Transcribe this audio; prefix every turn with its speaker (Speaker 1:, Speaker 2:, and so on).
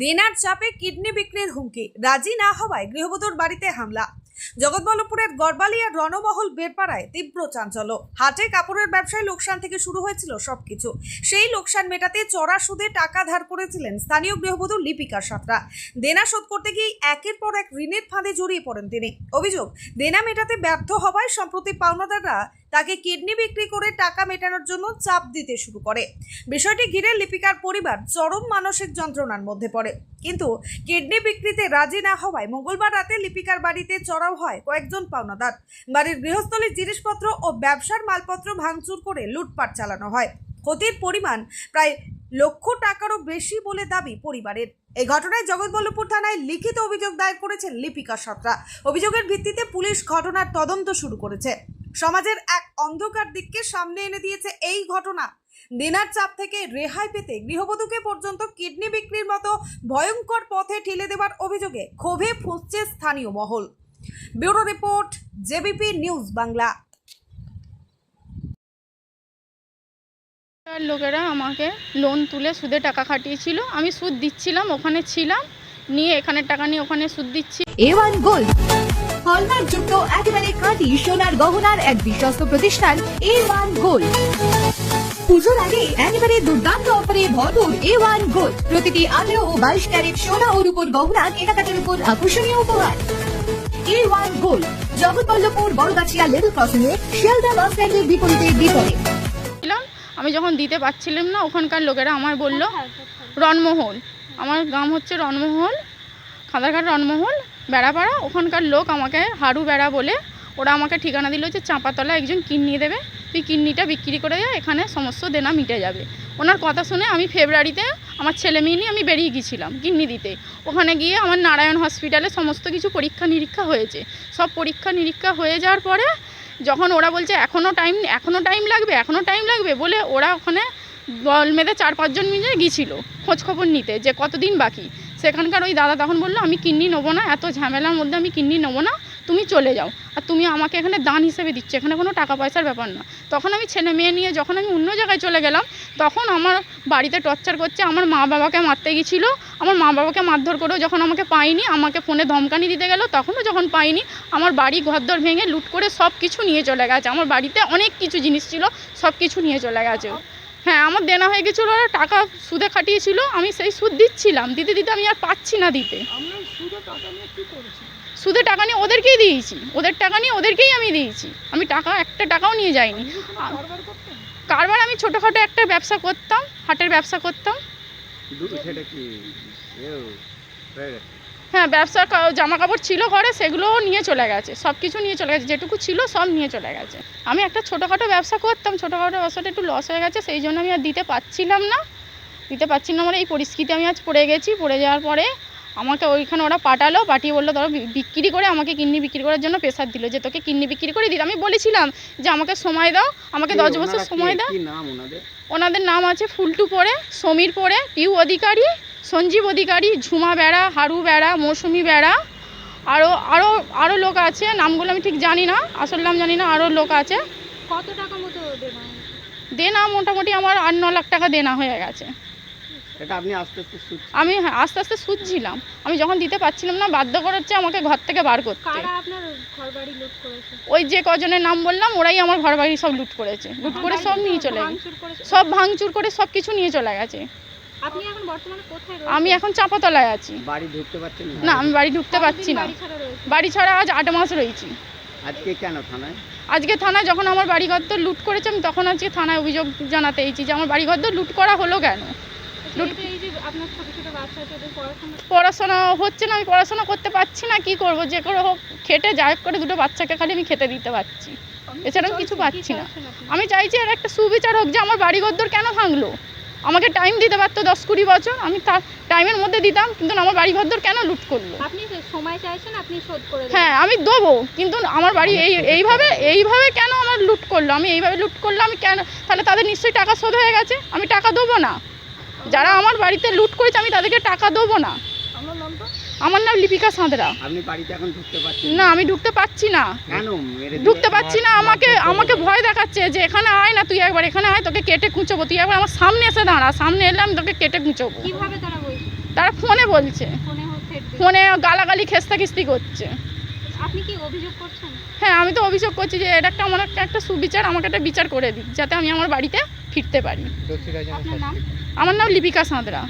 Speaker 1: দেনার চাপে কিডনি বিক্রির হুমকি। রাজি না হওয়ায় গৃহবধূর বাড়িতে হামলা। জগৎবল্লভপুরের গড়বালিয়া রণমহল বেরপাড়ায় তীব্র চাঞ্চল্য। হাটে কাপড়ের ব্যবসায় লোকসান থেকে শুরু হয়েছিল সবকিছু। সেই লোকসান মেটাতে চড়া সুদে টাকা ধার করেছিলেন স্থানীয় গৃহবধূ লিপিকা সাঁতরা। দেনা শোধ করতে গিয়ে একের পর এক ঋণের ফাঁদে জড়িয়ে পড়েন তিনি। অভিযোগ, দেনা মেটাতে ব্যর্থ হওয়ায় সম্প্রতি পাওনাদাররা তাকে কিডনি বিক্রি করে টাকা মেটানোর জন্য চাপ দিতে শুরু করে। বিষয়টি ঘিরে লিপিকার পরিবার চরম মানসিক যন্ত্রণার মধ্যে পড়ে। কিন্তু কিডনি বিক্রিতে রাজি না হওয়ায় মঙ্গলবার রাতে লিপিকার বাড়িতে চড়াও হয় কয়েকজন পাওনাদার। বাড়ির গৃহস্থলীর জিনিসপত্র ও ব্যবসার মালপত্র ভাঙচুর করে লুটপাট চালানো হয়। ক্ষতির পরিমাণ প্রায় লক্ষ টাকারও বেশি বলে দাবি পরিবারের। এই ঘটনায় জগৎবল্লভপুর থানায় লিখিত অভিযোগ দায়ের করেছেন লিপিকা সাঁতরা। অভিযোগের ভিত্তিতে পুলিশ ঘটনার তদন্ত শুরু করেছে। সমাজের এক অন্ধকার দিককে সামনে এনে দিয়েছে এই ঘটনা। দেনার চাপ থেকে রেহাই পেতে গৃহবধূকে পর্যন্ত কিডনি বিক্রির মতো ভয়ঙ্কর পথে ঠেলে দেওয়ার অভিযোগে ক্ষোভে ফুঁসছে স্থানীয় মহল। Bureau report JBP news Bangla.
Speaker 2: লোকেরা আমাকে লোন তুলে সুদে টাকা খাটিয়েছিল। আমি সুদ দিচ্ছিলাম ওখানে ছিলাম নিয়ে এখানে টাকা নিয়ে ওখানে সুদ দিচ্ছি।
Speaker 3: এ ওয়ান গোল্ড হলমার্ক যুক্ত একেবারে খাঁটি সোনার গহনার এক বিশ্বস্ত প্রতিষ্ঠান এ ওয়ান গোল্ড পুজোর আগে একেবারে দুর্দান্ত অফারে ভরপুর এ ওয়ান গোল্ড প্রতিটি আঠেরো ও বাইশ ক্যারেট সোনা ও রূপোর গহনা কেনাকাটার উপর আকর্ষণীয় উপহার। A one gold Jagatballavpur Baragachhia level crossing A Sealdah bus স্ট্যান্ডের বিপরীতে বিপরীত
Speaker 2: আমি যখন দিতে পারছিলাম না ওখানকার লোকেরা আমার বলল রণমহল আমার গ্রাম হচ্ছে রণমহল খাদারঘাট রণমহল বেড়াপাড়া, ওখানকার লোক আমাকে হাড়ু বেড়া বলে, ওরা আমাকে ঠিকানা দিল যে চাঁপাতলা একজন কিডনি দেবে, তুই কিডনিটা বিক্রি করে যা এখানে সমস্ত দেনা মিটে যাবে। ওনার কথা শুনে আমি ফেব্রুয়ারিতে আমার ছেলে মেয়ে নিয়ে আমি বেরিয়ে গিয়েছিলাম কিডনি দিতে। ওখানে গিয়ে আমার নারায়ণ হসপিটালে সমস্ত কিছু পরীক্ষা নিরীক্ষা হয়েছে। সব পরীক্ষা নিরীক্ষা হয়ে যাওয়ার পরে যখন ওরা বলছে এখনও টাইম এখনও টাইম লাগবে এখনও টাইম লাগবে, বলে ওরা ওখানে দল মেধে চার পাঁচজন মিলে গিয়েছিল খোঁজখবর নিতে যে কতদিন বাকি। সেখানকার ওই দাদা তখন বলল, আমি কিডনি নেব না, এত ঝামেলার মধ্যে আমি কিডনি নেব না, তুমি চলে যাও। আর তুমি আমাকে এখানে দান হিসেবে দিচ্ছ, এখানে কোনো টাকা পয়সার ব্যাপার না। তখন আমি ছেলে মেয়ে নিয়ে যখন আমি অন্য জায়গায় চলে গেলাম, তখন আমার বাড়িতে টর্চার করছে, আমার মা বাবাকে মারতে গেছিল, আমার মা বাবাকে মারধর করেও যখন আমাকে পাইনি আমাকে ফোনে ধমকানি দিতে গেল, তখনও যখন পাইনি আমার বাড়ি ঘরদর ভেঙে লুট করে সব কিছু নিয়ে চলে গেছে। আমার বাড়িতে অনেক কিছু জিনিস ছিল সব কিছু নিয়ে চলে গেছে। হ্যাঁ আমার দেনা হয়ে গেছিল ওরা টাকা সুদে খাটিয়েছিল আমি সেই সুদ দিচ্ছিলাম। দিতে দিতে আমি আর পাচ্ছি না দিতে। সুদে টাকা নিয়ে ওদেরকেই দিয়েছি। ওদের টাকা নিয়ে ওদেরকেই আমি দিয়েছি। আমি টাকা একটা টাকাও নিয়ে যাইনি। কারবার আমি ছোটোখাটো একটা ব্যবসা করতাম হাটের ব্যবসা করতাম।
Speaker 4: সেটা কি এও হয়ে
Speaker 2: ব্যবসা জামা কাপড় ছিল ঘরে সেগুলোও নিয়ে চলে গেছে। সব কিছু নিয়ে চলে গেছে যেটুকু ছিল সব নিয়ে চলে গেছে। আমি একটা ছোটোখাটো ব্যবসা করতাম ছোটোখাটো ব্যবসাটা একটু লস হয়ে গেছে সেই জন্য আমি আর দিতে পারছিলাম না। দিতে পারছি না মানে এই পরিস্থিতি আমি আজ পড়ে গেছি পড়ে যাওয়ার পরে আমাকে ওইখানে ওরা পাঠালো পাঠিয়ে বলল ধরো বিক্রি করে আমাকে কিডনি বিক্রি করার জন্য প্রেশার দিল যে তোকে কিডনি বিক্রি করে দিতে আমি বলেছিলাম যে আমাকে সময় দাও আমাকে দশ বছর সময় দাও।
Speaker 4: ওনাদের?
Speaker 2: নাম আছে ফুলটু পরে সমীর পড়ে পিউ অধিকারী সঞ্জীব অধিকারী ঝুমা বেড়া হারু বেড়া মৌসুমি বেড়া আরও আরও আরও লোক আছে নামগুলো আমি ঠিক জানি না আসল নাম জানি না আরও লোক আছে।
Speaker 5: কত টাকা মতো দেনা
Speaker 2: দেনা মোটামুটি আমার আট ন লাখ টাকা দেনা হয়ে গেছে।
Speaker 4: এটা আপনি আস্তে আস্তে
Speaker 2: আমি হ্যাঁ, আস্তে আস্তে সুদছিলাম। আমি যখন দিতে পারছিলাম না বাধ্য করাচ্ছে আমাকে ঘর থেকে বার করতে।
Speaker 5: কারা আপনার ঘর বাড়ি লুট করেছে?
Speaker 2: ওই যে কজনের নাম বললাম ওরাই আমার ঘর বাড়ি সব লুট করেছে। লুট করে সব নিয়ে চলে গেছে। সব ভাঙচুর করে সব কিছু নিয়ে চলে গেছে।
Speaker 5: আপনি এখন বর্তমানে কোথায় রয়েছেন?
Speaker 2: আমি এখন চাপাতলায় আছি।
Speaker 4: বাড়ি ঢুকতে পারছেন
Speaker 2: না? আমি বাড়ি ঢুকতে পারছি না।
Speaker 5: বাড়ি ছাড়া রয়েছে
Speaker 2: বাড়ি ছাড়া আজ আট মাস রয়েছি।
Speaker 4: আজকে কেন থানায়?
Speaker 2: আজকে থানায় যখন আমার বাড়িঘর তো লুট করেছে আমি তখন আজকে থানায় অভিযোগ জানাতে এসেছি যে আমার বাড়িঘর তো লুট করা হলো কেন? লুট-
Speaker 5: এই যে আপনার ছোট ছোট বাচ্চা আছে ওদের পড়াশোনা
Speaker 2: পড়াশোনা হচ্ছে না আমি পড়াশোনা করতে পারছি না কি করব? যে করে হোক খেটে যাই হোক করে দুটো বাচ্চাকে খালি আমি খেতে দিতে পারছি। এছাড়া আমি কিছু পাচ্ছি না। আমি চাইছি আর একটা সুবিচার হোক যে আমার বাড়ি ঘরদোর কেন ভাঙলো? আমাকে টাইম দিতে পারতো দশ কুড়ি বছর আমি তার টাইমের মধ্যে দিতাম কিন্তু আমার বাড়ি ঘরদোর কেন লুট করল?
Speaker 5: আপনি যে সময় চাইছেন আপনি শোধ করে দেবেন।
Speaker 2: হ্যাঁ আমি দেবো কিন্তু আমার বাড়ি এই এইভাবে এইভাবে কেন আমার লুট করল? আমি এইভাবে লুট করল আমি কেন তাহলে তাদের নিশ্চয়ই টাকা শোধ হয়ে গেছে আমি টাকা দেবো না। যারা আমার বাড়িতে লুট করেছে আমি তাদেরকে টাকা দেবো না। আমার নাম লিপিকা সাঁতরা।
Speaker 4: আপনি বাড়িতে এখন ঢুকতে পারছেন
Speaker 2: না? আমি ঢুকতে পারছি না।
Speaker 4: কেন?
Speaker 2: ঢুকতে পারছি না আমাকে আমাকে ভয় দেখাচ্ছে যে এখানে আয় না তুই একবার এখানে আয় তোকে কেটে কুঁচোবো তুই একবার আমার সামনে এসে দাঁড়া সামনে এলে আমি তোকে কেটে কুঁচোবো
Speaker 5: কীভাবে তারা বলছে?
Speaker 2: তারা ফোনে বলছে।
Speaker 5: ফোনে
Speaker 2: গালাগালি খেস্তা খিস্তি করছে।
Speaker 5: আপনি কি অভিযোগ করছেন?
Speaker 2: হ্যাঁ আমি তো অভিযোগ করছি যে এটা একটা আমার একটা একটা সুবিচার আমাকে একটা বিচার করে দিক যাতে আমি আমার বাড়িতে ফিরতে পারি। আমার নাম লিপিকা সাঁতরা।